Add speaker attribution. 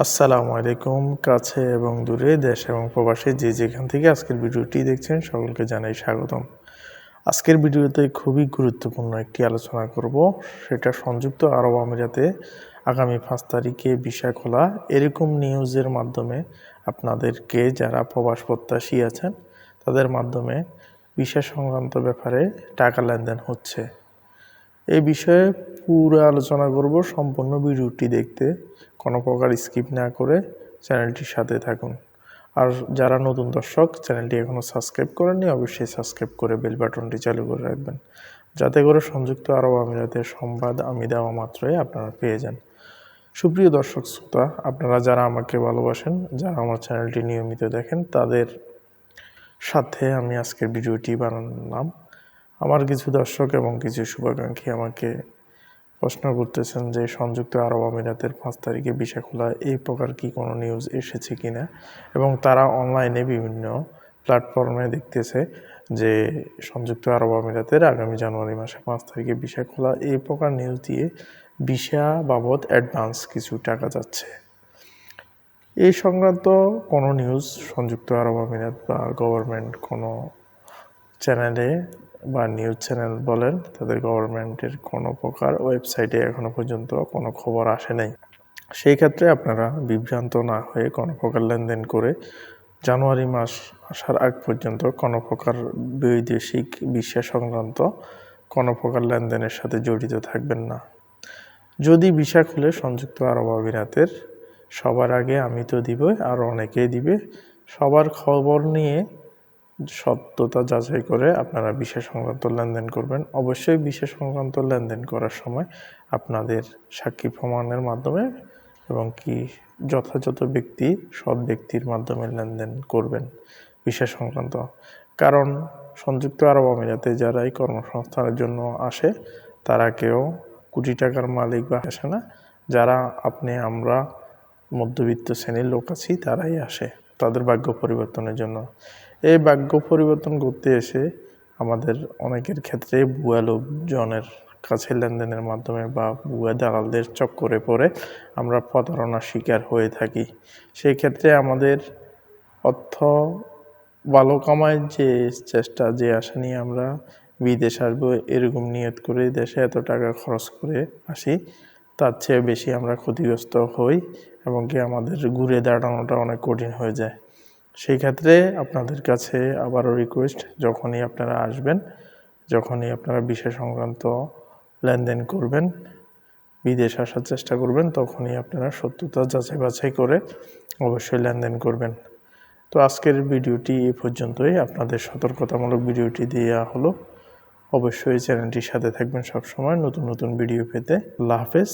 Speaker 1: আসসালামু আলাইকুম, কাছে এবং দূরে দেশ এবং প্রবাসী যে যেখান থেকে আজকের ভিডিওটি দেখছেন সকলকে জানাই স্বাগতম। আজকের ভিডিওতে খুবই গুরুত্বপূর্ণ একটি আলোচনা করব, সেটা সংযুক্ত আরব আমিরাতে আগামী পাঁচ তারিখে ভিসা খোলা এরকম নিউজের মাধ্যমে আপনাদেরকে যারা প্রবাস প্রত্যাশী আছেন, তাদের মাধ্যমে ভিসা সংক্রান্ত ব্যাপারে টাকা লেনদেন হচ্ছে। এই বিষয়ে পুরো আলোচনা করব সম্পূর্ণ ভিডিওটি দেখতে। কোনো প্রকার স্কিপ না করে চ্যানেলটির সাথে থাকুন। আর যারা নতুন দর্শক, চ্যানেলটি এখনও সাবস্ক্রাইব করেননি, অবশ্যই সাবস্ক্রাইব করে বেল বাটনটি চালু করে রাখবেন। যাতে করে সংযুক্ত আরব আমিরাতের সংবাদ আমি দেওয়া মাত্রই আপনারা পেয়ে যান। সুপ্রিয় দর্শক শ্রোতা, আপনারা যারা আমাকে ভালোবাসেন, যারা আমার চ্যানেলটি নিয়মিত দেখেন, তাদের সাথে আমি আজকের ভিডিওটি বানালাম। আমার কিছু দর্শক এবং কিছু শুভাকাঙ্ক্ষী আমাকে প্রশ্ন করতেছেন যে সংযুক্ত আরব আমিরাতের পাঁচ তারিখে ভিসা খোলা এই প্রকার কি কোনো নিউজ এসেছে কি না এবং তারা অনলাইনে বিভিন্ন প্ল্যাটফর্মে দেখতেছে যে সংযুক্ত আরব আমিরাতের আগামী জানুয়ারি মাসে পাঁচ তারিখে ভিসা খোলা এই প্রকার নিউজ দিয়ে ভিসা বাবদ অ্যাডভান্স কিছু টাকা যাচ্ছে। এই সংক্রান্ত কোনো নিউজ সংযুক্ত আরব আমিরাত বা গভর্নমেন্ট কোনো চ্যানেলে বা নিউজ চ্যানেল বলেন, তাদের গভর্নমেন্টের কোনো প্রকার ওয়েবসাইটে এখনও পর্যন্ত কোনো খবর আসে নাই। সেই ক্ষেত্রে আপনারা বিভ্রান্ত না হয়ে কোনো প্রকার লেনদেন করে জানুয়ারি মাস আসার আগ পর্যন্ত কোনো প্রকার বৈদেশিক বিশ্বাস সংক্রান্ত কোনো প্রকার লেনদেনের সাথে জড়িত থাকবেন না। যদি ভিসা খুলে সংযুক্ত আরব আমিরাতের, সবার আগে আমি তো দিবই, আর অনেকেই দিবে। সবার খবর নিয়ে সত্যতা যাচাই করে আপনারা বিশেষ সংক্রান্ত লেনদেন করবেন। অবশ্যই বিশেষ সংক্রান্ত লেনদেন করার সময় আপনাদের সাক্ষী প্রমাণের মাধ্যমে এবং কি যথাযথ ব্যক্তি, সৎ ব্যক্তির মাধ্যমে লেনদেন করবেন বিশেষ সংক্রান্ত। কারণ সংযুক্ত আরব আমিরাতে যারা এই কর্মসংস্থানের জন্য আসে, তারা কেউ কোটি টাকার মালিক বা আসে না। যারা আপনি, আমরা মধ্যবিত্ত শ্রেণির লোক আছি, তারাই আসে তাদের ভাগ্য পরিবর্তনের জন্য। এই ভাগ্য পরিবর্তন করতে এসে আমাদের অনেকের ক্ষেত্রে ভুয়া লোকজনের কাছে লেনদেনের মাধ্যমে বা ভুয়া দালালদের চক্করে পড়ে আমরা প্রতারণার শিকার হয়ে থাকি। সেই ক্ষেত্রে আমাদের অর্থ ভালো কামায় যে চেষ্টা, যে আশা নিয়ে আমরা বিদেশ আসব এরকম নিয়ত করে দেশে এত টাকা খরচ করে আসি, তার চেয়ে বেশি আমরা ক্ষতিগ্রস্ত হই এবং কি আমাদের ঘুরে দাঁড়ানোটা অনেক কঠিন হয়ে যায়। সেই ক্ষেত্রে আপনাদের কাছে আবারও রিকোয়েস্ট যখনই আপনারা আসবেন, যখনই আপনারা বিশেষ সংক্রান্ত লেনদেন করবেন, বিদেশ আসার চেষ্টা করবেন, তখনই আপনারা সত্যতা যাচাই বাছাই করে অবশ্যই লেনদেন করবেন। তো আজকের ভিডিওটি এ পর্যন্তই। আপনাদের সতর্কতামূলক ভিডিওটি দেওয়া হলো। অবশ্যই চ্যানেলটির সাথে থাকবেন সবসময়। নতুন নতুন ভিডিও পেতে আল্লাহ হাফেজ।